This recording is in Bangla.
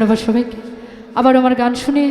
ধন্যবাদ সবাইকে। আবার আমার গান শুনে